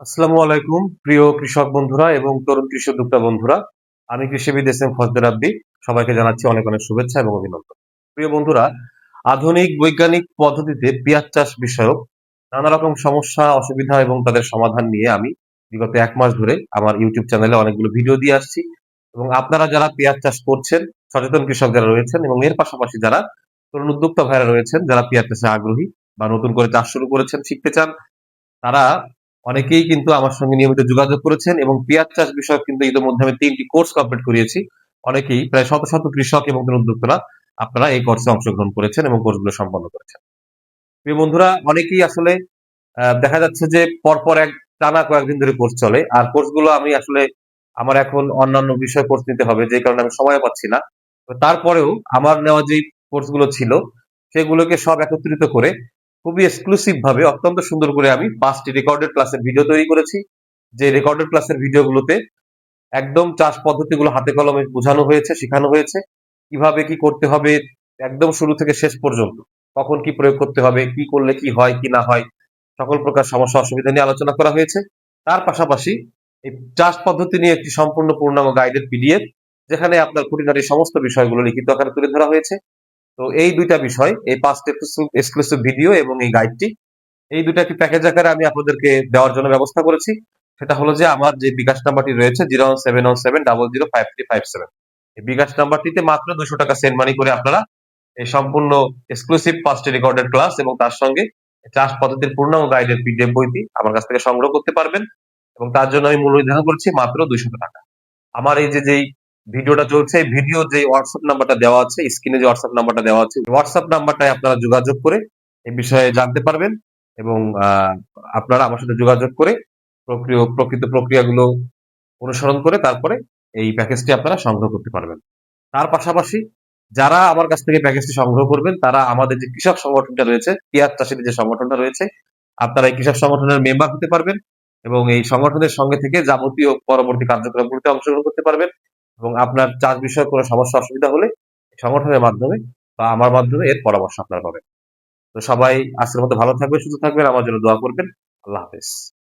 আসসালামু আলাইকুম, প্রিয় কৃষক বন্ধুরা এবং তরুণ কৃষি উদ্যোক্তা বন্ধুরা। আমি কৃষিবিদ এস এম ফজদের আব্দি। সবাইকে জানাচ্ছি অনেক অনেক শুভেচ্ছা এবং অভিনন্দন। প্রিয় বন্ধুরা, আধুনিক বৈজ্ঞানিক পদ্ধতিতে পেঁয়াজ চাষ বিষয়ক নানা রকম সমস্যা, অসুবিধা এবং তাদের সমাধান নিয়ে আমি বিগত এক মাস ধরে আমার ইউটিউব চ্যানেলে অনেকগুলো ভিডিও দিয়ে আসছি। এবং আপনারা যারা পেঁয়াজ চাষ করছেন, সচেতন কৃষক যারা রয়েছেন এবং এর পাশাপাশি যারা তরুণ উদ্যোক্তা ভাইরা রয়েছেন, যারা পেঁয়াজ চাষে আগ্রহী বা নতুন করে চাষ শুরু করেছেন, শিখতে চান, তারা অনেকেই কিন্তু আমার সঙ্গে নিয়মিত যোগাযোগ করেছেন এবং পেঁয়াজ চাষ বিষয়ক কিন্তু ইতিমধ্যে আমি তিনটি কোর্স কমপ্লিট করিয়েছি। অনেকেই প্রায় শত শত কৃষক এবং উদ্যোক্তারা আপনারা এই কোর্সে অংশগ্রহণ করেছেন এবং কোর্সগুলো সম্পন্ন করেছেন। প্রিয় বন্ধুরা, অনেকেই আসলে দেখা যাচ্ছে যে পরপর এক টানা কয়েকদিন ধরে কোর্স চলে। আর কোর্সগুলো আমি আসলে আমার এখন অন্যান্য বিষয় কোর্স নিতে হবে, যে কারণে আমি সময় পাচ্ছি না। তারপরেও আমার নেওয়া যে কোর্সগুলো ছিল, সেগুলোকে সব একত্রিত করে খুবই এক্সক্লুসিভ ভাবে অত্যন্ত সুন্দর করে আমি পাঁচটি রেকর্ডেড ক্লাসের ভিডিও তৈরি করেছি। যে রেকর্ডেড ক্লাসের ভিডিওগুলোতে একদম চাষ পদ্ধতিগুলো হাতে কলমে বোঝানো হয়েছে, শেখানো হয়েছে। কীভাবে কি করতে হবে, একদম শুরু থেকে শেষ পর্যন্ত। কখন কি প্রয়োগ করতে হবে, কি করলে কি হয়, কি না হয়, সকল প্রকার সমস্যা, অসুবিধা নিয়ে আলোচনা করা হয়েছে। তার পাশাপাশি এই চাষ পদ্ধতি নিয়ে একটি সম্পূর্ণ পূর্ণাঙ্গ গাইডেড পিডিএফ যেখানে আপনার খুঁটিনাটি সমস্ত বিষয়গুলো লিখিত আকারে তুলে ধরা হয়েছে। তো এই দুইটা বিষয়, এই পাঁচটা এক্সক্লুসিভ ভিডিও এবং এই গাইডটি এই দুটা একটি প্যাকেজ আকারে আমি আপনাদেরকে দেওয়ার জন্য ব্যবস্থা করেছি? সেটা হলো যে আমার যে বিকাশ নাম্বারটি রয়েছে zero one seven one seven double zero five three five seven এই বিকাশ নাম্বারটিতে মাত্র দুশো টাকা সেন্ড মানি করে আপনারা এই সম্পূর্ণ এক্সক্লুসিভ পাঁচটি রেকর্ডেড ক্লাস এবং তার সঙ্গে চাষ পদ্ধতির পূর্ণাঙ্গ গাইডের পিডিএফ বইটি আমার কাছ থেকে সংগ্রহ করতে পারবেন এবং তার জন্য আমি মূল্য নির্ধারণ করছি মাত্র দুইশো টাকা। আমার এই যে, যেই ভিডিওটা চলছে ভিডিও যে হোয়াটসঅ্যাপ নাম্বারটা দেওয়া আছে স্ক্রিনে যে হোয়াটসঅ্যাপ নাম্বারটা দেওয়া আছে হোয়াটসঅ্যাপ নাম্বারটায় আপনারা যোগাযোগ করে এই বিষয়ে জানতে পারবেন এবং আপনারা আমার সাথে যোগাযোগ করে প্রক্রিয়, প্রকৃত প্রক্রিয়াগুলো অনুসরণ করে তারপরে এই প্যাকেজটি আপনারা সংগ্রহ করতে পারবেন। তার পাশাপাশি যারা আমার কাছ থেকে প্যাকেজটি সংগ্রহ করবেন, তারা আমাদের যে কৃষক সংগঠনটা রয়েছে পেঁয়াজ চাষিদের যে সংগঠনটা রয়েছে, আপনারা এই কৃষক সংগঠনের মেম্বার হতে পারবেন এবং এই সংগঠনের সঙ্গে থেকে যাবতীয় পরবর্তী কার্যক্রমগুলিতে অংশগ্রহণ করতে পারবেন। এবং আপনার চাষ বিষয়ে কোনো সমস্যা, অসুবিধা হলে সংগঠনের মাধ্যমে বা আমার মাধ্যমে এর পরামর্শ আপনার পাবেন। তো সবাই আজকের মতো ভালো থাকবে সুস্থ থাকবেন, আমার জন্য দোয়া করবেন। আল্লাহ হাফেজ।